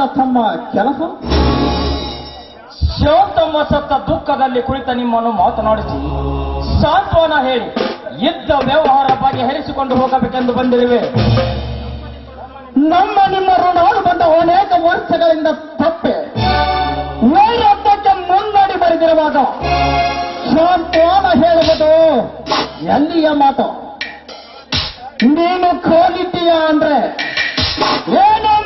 ತಮ್ಮ ಕೆಲಸ? ಶಿವತಮ್ಮ ಸತ್ತ ದುಃಖದಲ್ಲಿ ಕುಳಿತ ನಿಮ್ಮನ್ನು ಮಾತನಾಡಿಸಿ, ಸಾಂತ್ವನ ಹೇಳಿ ಇದ್ದ ವ್ಯವಹಾರ ಬಗ್ಗೆ ಹೆರಿಸಿಕೊಂಡು ಹೋಗಬೇಕೆಂದು ಬಂದಿರುವೆ. ನಮ್ಮ ನಿಮ್ಮ ಋಣಾಳು ಬಂದ ಅನೇಕ ವರ್ಷಗಳಿಂದ ತಪ್ಪೆ. ವೈರತ್ವಕ್ಕೆ ಮುನ್ನಡಿ ಬರೆದಿರುವಾಗ ಸಾಂತ್ವನ ಹೇಳುವುದು ಎಲ್ಲಿಯ ಮಾತು? ನೀನು ಕೋಲಿದ್ದೀಯ ಅಂದ್ರೆ? ಏನು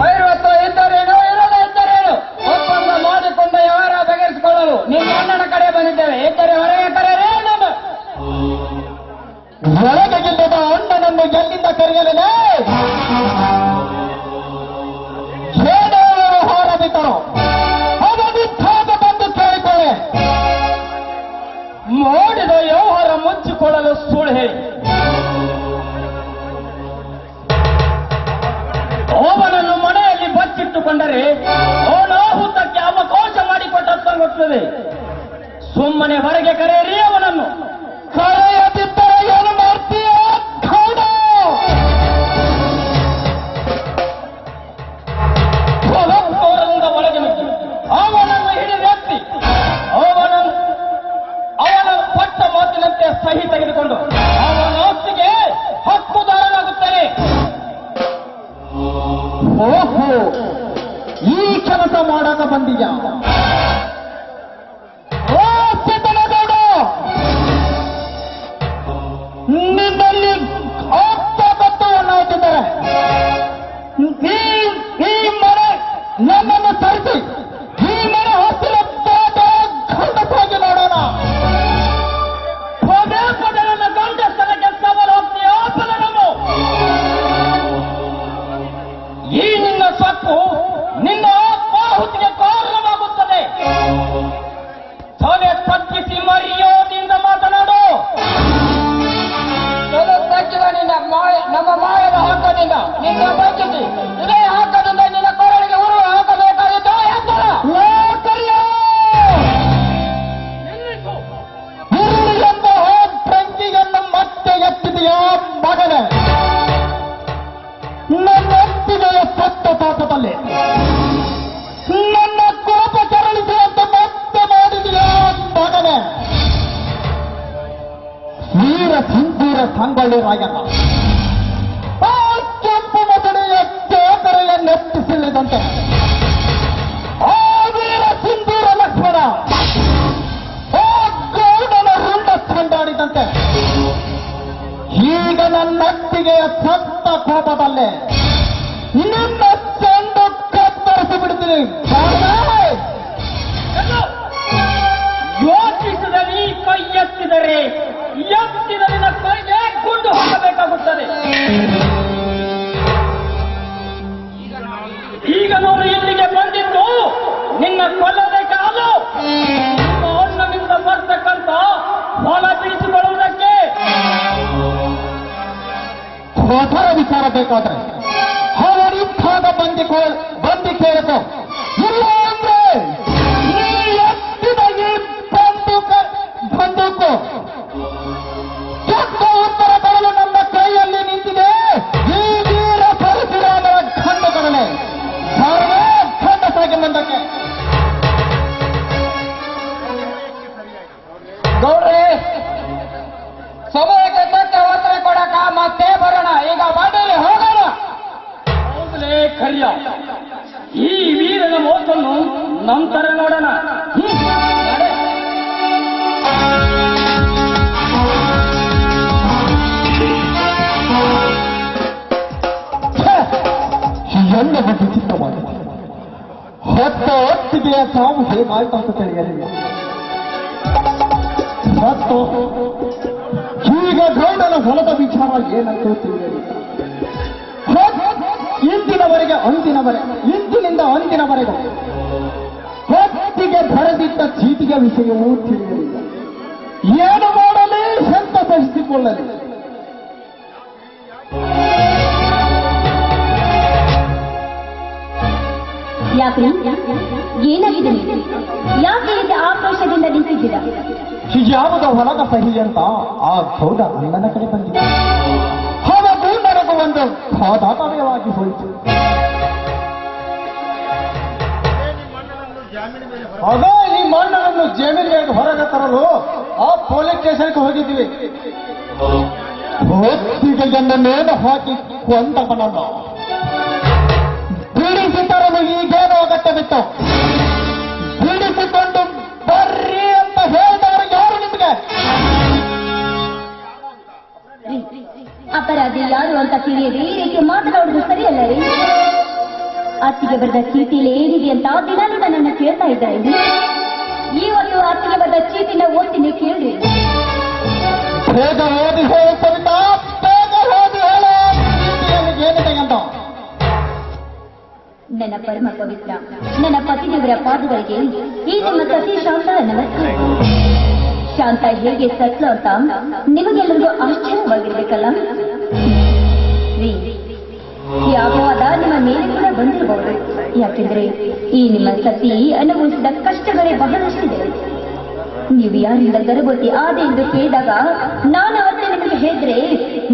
ವೈರತ್ವ ಇದ್ದರೇನು, ಇರದೇ ಇದ್ದರೇನು? ಒಪ್ಪಂದ ಮಾಡಿಕೊಂಡ ವ್ಯವಹಾರ ಬಗೆಹರಿಸಿಕೊಳ್ಳಲು? ನಿಮ್ಮ ಅಣ್ಣನ ಕಡೆ ಬಂದಿದ್ದೇವೆ. ಏಕೆಂದರೆ ಹೊರಗೆ ಕರೆಯಲೇ ನಮ್ಮ. ಒಳಗೆ ಗೆಲ್ಲದ ಅಣ್ಣನನ್ನು ಎಲ್ಲಿಂದ ಬಂದು ಕೇಳಿಕೊಳ್ಳೆ. ಮಾಡಿದ ವ್ಯವಹಾರ ಮುಚ್ಚಿಕೊಳ್ಳಲು ಸುಳ್ಳು ಹೇಳಿ. ಸುಮ್ಮನೆ ಹೊರಗೆ ಕರೆಯರಿ ಅವನನ್ನು. ಕರೆಯದಿದ್ದರೆ ಏನು ಮಾಡ್ತೀಯ? ಅವರಿಂದ ಒಳಗೆ ಅವನನ್ನು ಅವನನ್ನು ವ್ಯಕ್ತಿ ಅವನನ್ನು, ಅವನ ಪಟ್ಟ ಮಾತಿನಂತೆ ಸಹಿ ತೆಗೆದುಕೊಂಡು ಅವನ ಆಸ್ತಿಗೆ ಹಕ್ಕುದಾರನಾಗುತ್ತಾನೆ. ಓಹೋ, ಈ ಕೆಲಸ ಮಾಡಕ ಬಂದಿಯ otra ವೀರ ಸಿಂಧೂರ ಸಂಗೊಳ್ಳಿ ರಾಯಣ್ಣ ಆ ಕೆಂಪು ಮದನೆಯ ಕೇಸರೆಯ ನೆಟ್ಟಿಸಿಲ್ಲದಂತೆ ಆ ವೀರ ಸಿಂಧೂರ ಲಕ್ಷ್ಮಣ. ಆ ಗೌಡನ ರುಂಡ ಕಂಡಾಡಿದಂತೆ ಈಗ ನನ್ನತ್ತಿಗೆಯ ಸತ್ತ ಕೋಪದಲ್ಲೇ. ನಿನ್ನ ಚೆಂಡು ಕತ್ತರಿಸಿ ಬಿಡ್ತೀನಿ. ಯೋಚಿಸಿದರೆ ಕೈ ಎತ್ತಿದರೆ ಎತ್ತಿದ ನಿನ್ನ ಕೈಗೆ ಗುಂಡು ಹಾಕಬೇಕಾಗುತ್ತದೆ. ಈಗ ನೋಡು, ಇಲ್ಲಿಗೆ ಬಂದಿದ್ದು ನಿನ್ನ ಕೊಲ್ಲಬೇಕಾದು ನಿಮ್ಮ ಅಣ್ಣನಿಂದ ಬರ್ತಕ್ಕಂತ ಹೊಲ ಬಿಡಿಸಿಕೊಳ್ಳುವುದಕ್ಕೆ ಹೋದರ ವಿಚಾರ ಬೇಕಾದ್ರೆ. ಅವರಿದ್ದಾಗ ಬಂದಿ ಬಂದು ಕೇಳಿಕೋ ಎಲ್ಲ ಬಗ್ಗೆ ಚಿತ್ತವಾಗಿದೆ ಹೊತ್ತ ಹೊತ್ತಿಗೆಯ ಸಾವು ಹೇಗಾಯ್ತು ಅಂತ ತಿಳಿಯಲಿಲ್ಲ ಮತ್ತು ಈಗ ಗೌಡನ ಹೊಲದ ವಿಚಾರ ಏನಂತ ತಿಳಿಯಲಿಲ್ಲ ಇಂದಿನವರೆಗೆ ಅಂದಿನವರೆ, ಇಂದಿನಿಂದ ಅಂದಿನವರೆಗೆ ಹೊತ್ತಿಗೆ ಬರೆದಿಟ್ಟ ಚೀಟಿಗೆ ವಿಷಯವೂ ತಿಳಿಯಲಿಲ್ಲ. ಏನು ಮಾಡಲಿ, ಎಂತ ಯಾಕ್ರಿ ಏನಾಗಿದೆ? ಯಾಕೆ ಇದೆ ಆಕ್ರೋಶದಿಂದ ನಿಂತಿದ್ದೀರಾ? ಯಾವುದ ಹೊಲದ ಸಹಿ ಅಂತ? ಆ ಸೌದ ಅಣ್ಣನ ಕಡೆ ಬಂದಿದೆ. ಹಾಗೂ ನನಗೂ ಒಂದು ಖಾದಾಟವಯವಾಗಿ ಹೋಯಿತು ಈ ಮಣ್ಣನ್ನು ಜಮೀನ್ ಮೇಲೆ ಹೊರಗೆ ತರಲು ಆ ಪೊಲೀಸ್ ಸ್ಟೇಷನ್ಗೆ ಹೋಗಿದ್ದೀವಿ. ಹೊತ್ತಿಗೆ ನೇಣು ಹಾಕಿ ಕೊಂದವನನ್ನು ಈಗೇನೋ ಅಗತ್ಯವಿತ್ತು ಬಿಡಿಸಿಕೊಂಡು ಬರ್ರಿ ಅಂತ ಹೇಳಿದವರು ಯಾರು ನಿಮಗೆ? ಅಪರಾಧಿ ಯಾರು ಅಂತ ತಿಳಿಯದೆ ಈ ರೀತಿ ಮಾತನಾಡುವುದು ಸರಿಯಲ್ಲ ರೀ? ಅತ್ತಿಗೆ ಬರೆದ ಚೀಟಿಲಿ ಏನಿದೆ ಅಂತ ದಿನಾನಿಂದ ನನ್ನ ಕೇಳ್ತಾ ಇದ್ದಾರೆ ಈ ಒಂದು ಅತ್ತಿಗೆ ಬರೆದ ಚೀಟಿನ ಓದ್ತೀನಿ ಕೇಳಿ ಬೇಗ ಓದಿ ಹೇಳು ನನ್ನ ಪರಮ ಪವಿತ್ರ, ನನ್ನ ಪತಿದೇವರ ಪಾದಗಳಿಗೆ ಈ ನಿಮ್ಮ ಸತಿ ಶಾಂತ ನಮಸ್ಕಾರ ಶಾಂತ ಹೇಗೆ ಸತ್ಲು ಅಂತ ನಿಮಗೆಲ್ಲರಿಗೂ ಆಶ್ಚರ್ಯವಾಗಿರ್ಬೇಕಲ್ಲ? ಯಾವಾದ ನಿಮ್ಮ ಮೇಲೆ ಕೂಡ ಬಂದಿರಬಹುದು. ಯಾಕೆಂದ್ರೆ ಈ ನಿಮ್ಮ ಸತಿ ಅನುಭವಿಸಿದ ಕಷ್ಟಗಳೇ ಬಹಳಷ್ಟಿದೆ. ನೀವು ಯಾರಿಂದ ಗರ್ಭವತಿ ಆದೆ ಎಂದು ಕೇಳಿದಾಗ ನಾನು ಅವತ್ತೇ ನಿಮಗೆ ಹೇಳಿದ್ರೆ,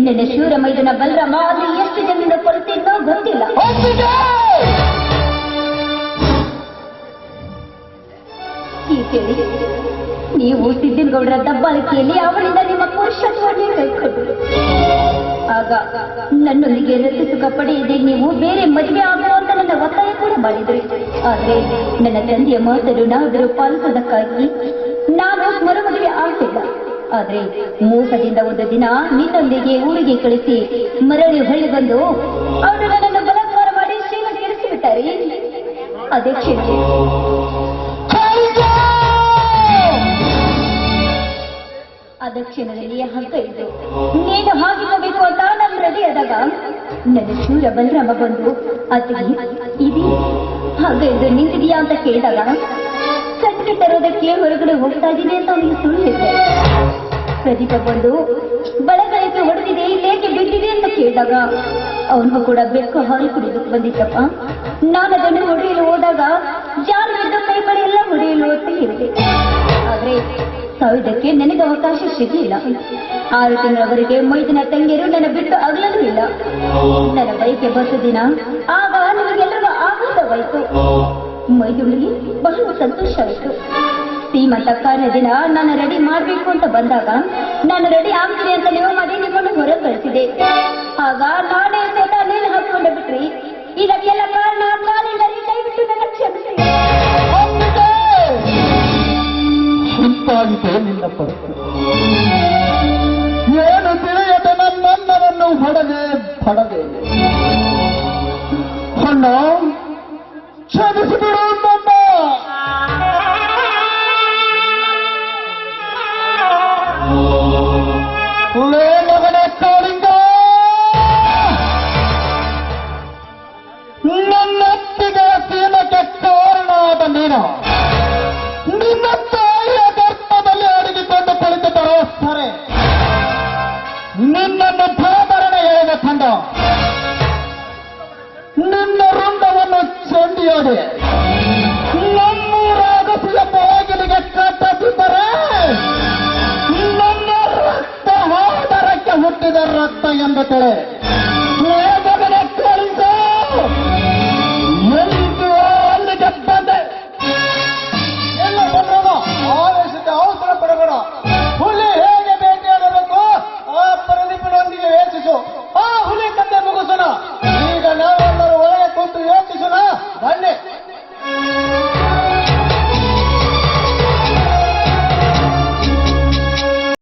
ನನ್ನ ಶೂರ ಮೈದನ ಬಲರಾಮ ಅದು ಎಷ್ಟು ಜನರಿಂದ ಕೊರತೆಯನ್ನೋ ಗೊತ್ತಿಲ್ಲ. ಹೀಗೆ ನೀವು ಸಿದ್ದಿನಗೌಡರ ದಬ್ಬಾಳಿಕೆಯಲ್ಲಿ ಅವರಿಂದ ನಿಮ್ಮ ಪುರುಷತ್ವವನ್ನೇ ಕೈಕೊಟ್ಟರು ಆಗ ನನ್ನೊಂದಿಗೆ ರತಿ ಸುಖ ಪಡೆಯದೆ ನೀವು ಬೇರೆ ಮದುವೆ ಆಗುವ ಅಂತ ನನ್ನ ಒತ್ತಾಯ ಕೂಡ ಮಾಡಿದ್ರಿ. ಆದ್ರೆ ನನ್ನ ತಂದೆಯ ಮಾತನ್ನು ನಾದರೂ ಪಾಲಿಸೋದಕ್ಕಾಗಿ ನಾನು ಮರು ಮದುವೆ ಆಗ್ತಿಲ್ಲ. ಆದ್ರೆ ಮೋಸದಿಂದ ಒಂದು ದಿನ ನಿನ್ನೊಂದಿಗೆ ಊರಿಗೆ ಕಳಿಸಿ ಮರಳಿ ಹೊಳ್ಳಿ ಬಂದು ಅವರು ನನ್ನನ್ನು ಬಲಾತ್ಕಾರ ಮಾಡಿ ಶ್ರೀಮಂತ ಇರಿಸಿಬಿಟ್ಟಾರೆ ಅದೇ ಕ್ಷಣ ಅದ ಕ್ಷಣದಲ್ಲಿ ಹಗ್ಗ ಇದ್ದು ನೀನು ಹಾಕಿಕೋಬೇಕು ಅಂತ ನಮ್ಮ ಆದಾಗ ನನ್ನ ಶೂರ ಬಲರಾಮ ಬಂದು ಅತಿಗೆ ಇದೆ ಹಗ್ಗ ಇದ್ದು ನಿಂತಿದೆಯಾ ಅಂತ ಕೇಳಿದಾಗ ಕಟ್ಟಿಗೆ ತರೋದಕ್ಕೆ ಹೊರಗಡೆ ಹೋಗ್ತಾ ಇದ್ದೀನಿ ಅಂತ ಅವನಿಗೆ ಸುಳ್ಳು ಹೇಳಿದೆ ಪ್ರದೀಪ ಬಂದು ಬಳಗಳಿಗೆ ಹೊಡೆದಿದೆ, ಇಲ್ಲೇಕೆ ಬಿದ್ದಿದೆ? ಅಂತ ಕೇಳಿದಾಗ, ಅವನು ಕೂಡ ಬೆಕ್ಕು ಹಾಲು ಕುಡಿದಕ್ಕೆ ಬಂದಿದ್ದಪ್ಪ ನಾನು ಅದನ್ನು ಹೊಡೆಯಲು ಹೋದಾಗ ಬಿದ್ದು ಕೈ ಬಳಿ ಎಲ್ಲ ಹೊಡೆಯಲು ಅಂತ ಹೇಳಿದೆ. ಸಾವಿದಕ್ಕೆ ನನಗೆ ಅವಕಾಶ ಸಿಗಲಿಲ್ಲ. ಆರು ತಿಂಗಳವರೆಗೆ ಮೈದಿನ ತಂಗಿಯರು ನನ್ನ ಬಿಟ್ಟು ಅಗಲೂ ಇಲ್ಲ ನನ್ನ ಬೈಕೆ ಬಸ್ಸು ದಿನ ಆಗ ನಿಮಗೆಲ್ಲರಿಗೂ ಆಘಾತವಾಯಿತು ಮೈದುಳಿಗೆ ಬಹಳ ಸಂತೋಷವಾಯಿತು. ಸೀಮಂತ ಕಾರ್ಯ ದಿನ ನಾನು ರೆಡಿ ಮಾಡಬೇಕು ಅಂತ ಬಂದಾಗ ನಾನು ರೆಡಿ ಆಗ್ತೀನಿ ಅಂತ ನೀವು ಮಾಡಿ ನಿಮ್ಮನ್ನು ಹೊರ ಕಳಿಸಿದೆ ಆಗ ನಾನೇ ಸ್ವತಃ ನೀನು ಹಾಕೊಂಡು ಬಿಟ್ರಿ. ಇದಕ್ಕೆಲ್ಲ ಕಾರಣ ಕಾಲಿನಲ್ಲಿ ಕೈ ಬಿಟ್ಟು ನನ್ನ ಕ್ಷಮಿಸಿ. ಇಂತಾಗಿದೆ ನಿನ್ನ ಪರಿಸ್ಥಿತಿ ಏನು ತಿಳಿಯದ ನನ್ನನ್ನು ಹೊಡದೆ ಹೊಡದೆ ಅಣ್ಣ